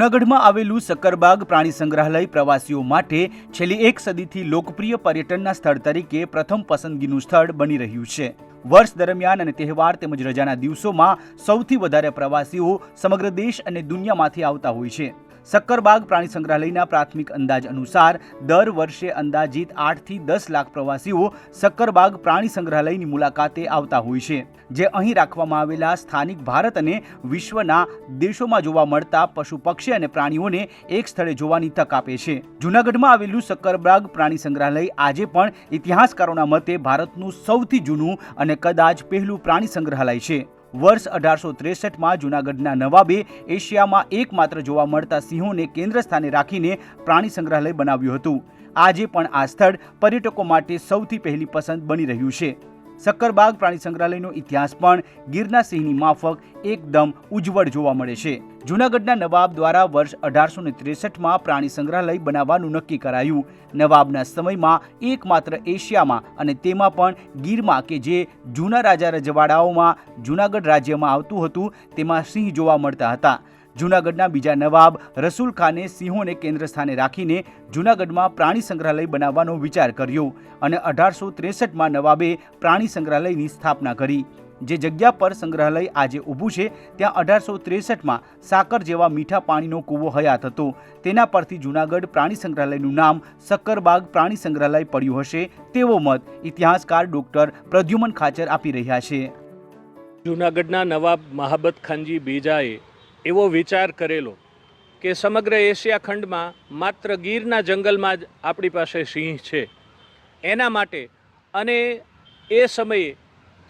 જૂનાગઢમાં આવેલું સક્કરબાગ પ્રાણી સંગ્રહાલય પ્રવાસીઓ માટે છેલ્લી એક સદીથી લોકપ્રિય પર્યટનના સ્થળ તરીકે પ્રથમ પસંદગીનું સ્થળ બની રહ્યું છે. વર્ષ દરમિયાન અને તહેવાર તેમજ રજાના દિવસોમાં સૌથી વધારે પ્રવાસીઓ સમગ્ર દેશ અને દુનિયામાંથી આવતા હોય છે. સક્કરબાગ પ્રાણી સંગ્રહાલયના પ્રાથમિક અંદાજ અનુસાર દર વર્ષે અંદાજિત આઠથી દસ લાખ પ્રવાસીઓ સક્કરબાગ પ્રાણી સંગ્રહાલયની મુલાકાતે આવતા હોય છે, જે અહીં રાખવામાં આવેલા સ્થાનિક ભારત અને વિશ્વના દેશોમાં જોવા મળતા પશુ પક્ષી અને પ્રાણીઓને એક સ્થળે જોવાની તક આપે છે. જૂનાગઢમાં આવેલું સક્કરબાગ પ્રાણી સંગ્રહાલય આજે પણ ઇતિહાસકારોના મતે ભારતનું સૌથી જૂનું અને કદાચ પહેલું પ્રાણી સંગ્રહાલય છે. વર્ષ અઢારસો ત્રેસઠમાં જૂનાગઢના નવાબે એશિયામાં એકમાત્ર જોવા મળતા સિંહોને કેન્દ્ર સ્થાને રાખીને પ્રાણી સંગ્રહાલય બનાવ્યું હતું. આજે પણ આ સ્થળ પર્યટકો માટે સૌથી પહેલી પસંદ બની રહ્યું છે. સક્કરબાગ પ્રાણી સંગ્રહાલયનો ઇતિહાસ પણ ગીરના સિંહની માફક એકદમ ઉજ્જવળ જોવા મળે છે. જૂનાગઢના નવાબ દ્વારા વર્ષ અઢારસો ને ત્રેસઠમાં પ્રાણી સંગ્રહાલય બનાવવાનું નક્કી કરાયું. નવાબના સમયમાં એકમાત્ર એશિયામાં અને તેમાં પણ ગીરમાં કે જે જૂના રાજા રજવાડાઓમાં જૂનાગઢ રાજ્યમાં આવતું હતું, તેમાં સિંહ જોવા મળતા હતા. જૂનાગઢના બીજા નવાબ રસુલ ખાને સિંહોને કેન્દ્ર સ્થાને રાખીને જૂનાગઢમાં પ્રાણી સંગ્રહાલય બનાવવાનો વિચાર કર્યો અને અઢારસો ત્રેસઠમાં નવાબે પ્રાણી સંગ્રહાલયની સ્થાપના કરી. જે જગ્યા પર સંગ્રહાલય આજે ઊભું છે, ત્યાં અઢારસો ત્રેસઠમાં સાકર જેવા મીઠા પાણીનો કૂવો હયાત હતો. તેના પરથી જૂનાગઢ પ્રાણી સંગ્રહાલયનું નામ સક્કરબાગ પ્રાણી સંગ્રહાલય પડ્યું હશે તેવો મત ઇતિહાસકાર ડોક્ટર પ્રદ્યુમન ખાચર આપી રહ્યા છે. જૂનાગઢના નવાબ મહાબત ખાનજી બીજાએ એવો વિચાર કરેલો કે સમગ્ર એશિયા ખંડમાં માત્ર ગીરના જંગલમાં જ આપણી પાસે સિંહ છે. એના માટે અને એ સમયે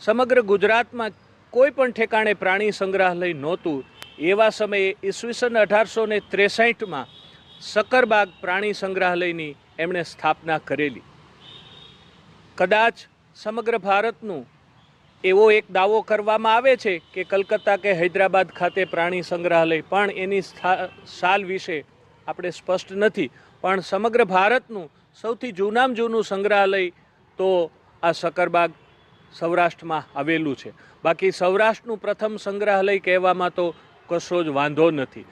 સમગ્ર ગુજરાતમાં કોઈ પણ ઠેકાણે પ્રાણી સંગ્રહાલય નહોતું, એવા સમયે ઈસવીસન અઢારસો ને ત્રેસઠમાં સક્કરબાગ પ્રાણી સંગ્રહાલયની એમણે સ્થાપના કરેલી. કદાચ સમગ્ર ભારતનું એવો એક દાવો કરવામાં આવે છે કે કલકત્તા કે હૈદરાબાદ ખાતે પ્રાણી સંગ્રહાલય, પણ એની સાલ વિશે આપણે સ્પષ્ટ નથી. પણ સમગ્ર ભારતનું સૌથી જૂનામાં જૂનું સંગ્રહાલય તો આ સકરબાગ સૌરાષ્ટ્રમાં આવેલું છે. બાકી સૌરાષ્ટ્રનું પ્રથમ સંગ્રહાલય કહેવામાં તો કશો જ વાંધો નથી.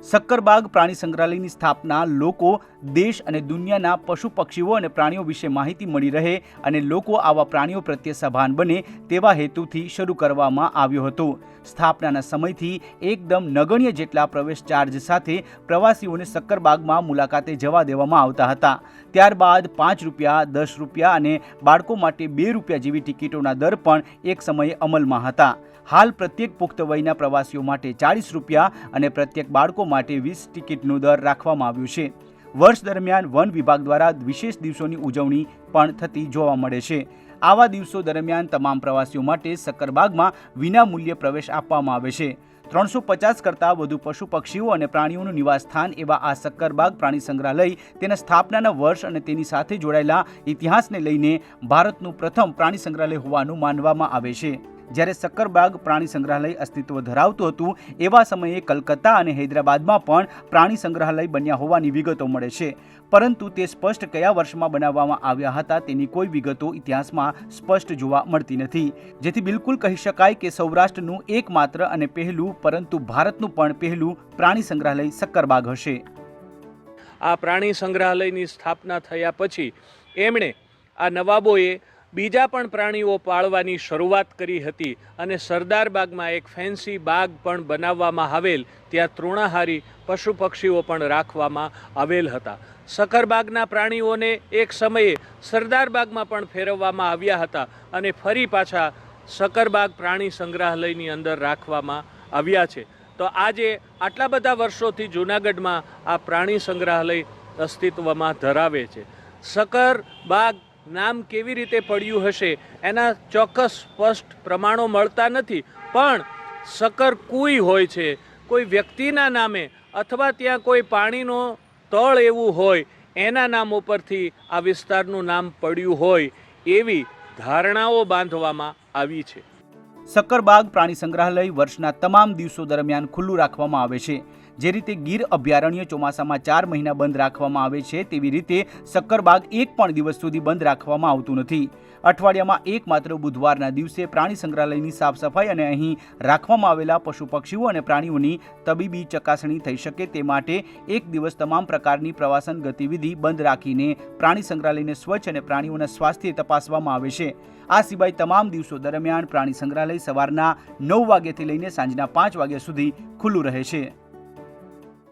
સક્કરબાગ પ્રાણી સંગ્રહાલયની સ્થાપના લોકો, દેશ અને દુનિયાના પશુ પક્ષીઓ અને પ્રાણીઓ વિશે માહિતી મળી રહે અને લોકો આવા પ્રાણીઓ પ્રત્યે સભાન બને તેવા હેતુથી શરૂ કરવામાં આવ્યો હતો. સ્થાપનાના સમયથી એકદમ નગણ્ય જેટલા પ્રવેશ ચાર્જ સાથે પ્રવાસીઓને સક્કરબાગમાં મુલાકાતે જવા દેવામાં આવતા હતા. ત્યારબાદ પાંચ રૂપિયા, દસ રૂપિયા અને બાળકો માટે બે રૂપિયા જેવી ટિકિટોના દર પણ એક સમયે અમલમાં હતા. હાલ પ્રત્યેક પુખ્ત વયના પ્રવાસીઓ માટે ચાળીસ રૂપિયા અને પ્રત્યેક બાળકો માટે વીસ ટિકિટનો દર રાખવામાં આવ્યો છે. વર્ષ દરમિયાન વન વિભાગ દ્વારા વિશેષ દિવસોની ઉજવણી પણ થતી જોવા મળે છે. આવા દિવસો દરમિયાન તમામ પ્રવાસીઓ માટે સક્કરબાગમાં વિનામૂલ્યે પ્રવેશ આપવામાં આવે છે. ત્રણસો પચાસ કરતાં વધુ પશુ પક્ષીઓ અને પ્રાણીઓનું નિવાસસ્થાન એવા આ સક્કરબાગ પ્રાણી સંગ્રહાલય તેના સ્થાપનાના વર્ષ અને તેની સાથે જોડાયેલા ઇતિહાસને લઈને ભારતનું પ્રથમ પ્રાણી સંગ્રહાલય હોવાનું માનવામાં આવે છે. જ્યારે સક્કરબાગ પ્રાણી સંગ્રહાલય અસ્તિત્વ ધરાવતું હતું, એવા સમયે કલકત્તા અને હૈદરાબાદમાં પણ પ્રાણી સંગ્રહાલય બન્યા હોવાની વિગતો મળે છે. પરંતુ તે સ્પષ્ટ કયા વર્ષમાં બનાવવામાં આવ્યા હતા તેની કોઈ વિગતો ઇતિહાસમાં સ્પષ્ટ જોવા મળતી નથી. જેથી બિલકુલ કહી શકાય કે સૌરાષ્ટ્રનું એકમાત્ર અને પહેલું, પરંતુ ભારતનું પણ પહેલું પ્રાણી સંગ્રહાલય સક્કરબાગ હશે. આ પ્રાણી સંગ્રહાલયની સ્થાપના થયા પછી એમણે આ નવાબોએ બીજા પણ પ્રાણીઓ પાળવાની શરૂઆત કરી હતી અને સરદાર બાગમાં એક ફેન્સી બાગ પણ બનાવવામાં આવેલ, ત્યાં તૃણાહારી પશુ પક્ષીઓ પણ રાખવામાં આવેલ હતા. સખરબાગના પ્રાણીઓને એક સમયે સરદાર બાગમાં પણ ફેરવવામાં આવ્યા હતા અને ફરી પાછા સકરબાગ પ્રાણી સંગ્રહાલયની અંદર રાખવામાં આવ્યા છે. તો આજે આટલા બધા વર્ષોથી જૂનાગઢમાં આ પ્રાણી સંગ્રહાલય અસ્તિત્વમાં ધરાવે છે. સકર બાગ નામ કેવી રીતે પડ્યું હશે એના ચોક્કસ સ્પષ્ટ પ્રમાણો મળતા નથી. પણ સકર કુઈ હોય છે. કોઈ વ્યક્તિના નામે અથવા ત્યાં કોઈ પાણીનો તળ એવું હોય, એના નામ ઉપરથી આ વિસ્તારનું નામ પડ્યું હોય એવી ધારણાઓ બાંધવામાં આવી છે. સક્કરબાગ પ્રાણી સંગ્રહાલય વર્ષના તમામ દિવસો દરમિયાન ખુલ્લું રાખવામાં આવે છે. જે રીતે ગીર અભયારણ્ય ચોમાસામાં ચાર મહિના બંધ રાખવામાં આવે છે, તેવી રીતે સક્કરબાગ એક પણ દિવસ સુધી બંધ રાખવામાં આવતું નથી. અઠવાડિયામાં એકમાત્ર બુધવારના દિવસે પ્રાણી સંગ્રહાલયની સાફ સફાઈ અને અહીં રાખવામાં આવેલા પશુ પક્ષીઓ અને પ્રાણીઓની તબીબી ચકાસણી થઈ શકે તે માટે એક દિવસ તમામ પ્રકારની પ્રવાસન ગતિવિધિ બંધ રાખીને પ્રાણી સંગ્રહાલયને સ્વચ્છ અને પ્રાણીઓના સ્વાસ્થ્ય તપાસવામાં આવે છે. આ સિવાય તમામ દિવસો દરમિયાન પ્રાણી સંગ્રહાલય સવારના નવ વાગ્યાથી લઈને સાંજના પાંચ વાગ્યા સુધી ખુલ્લું રહે છે.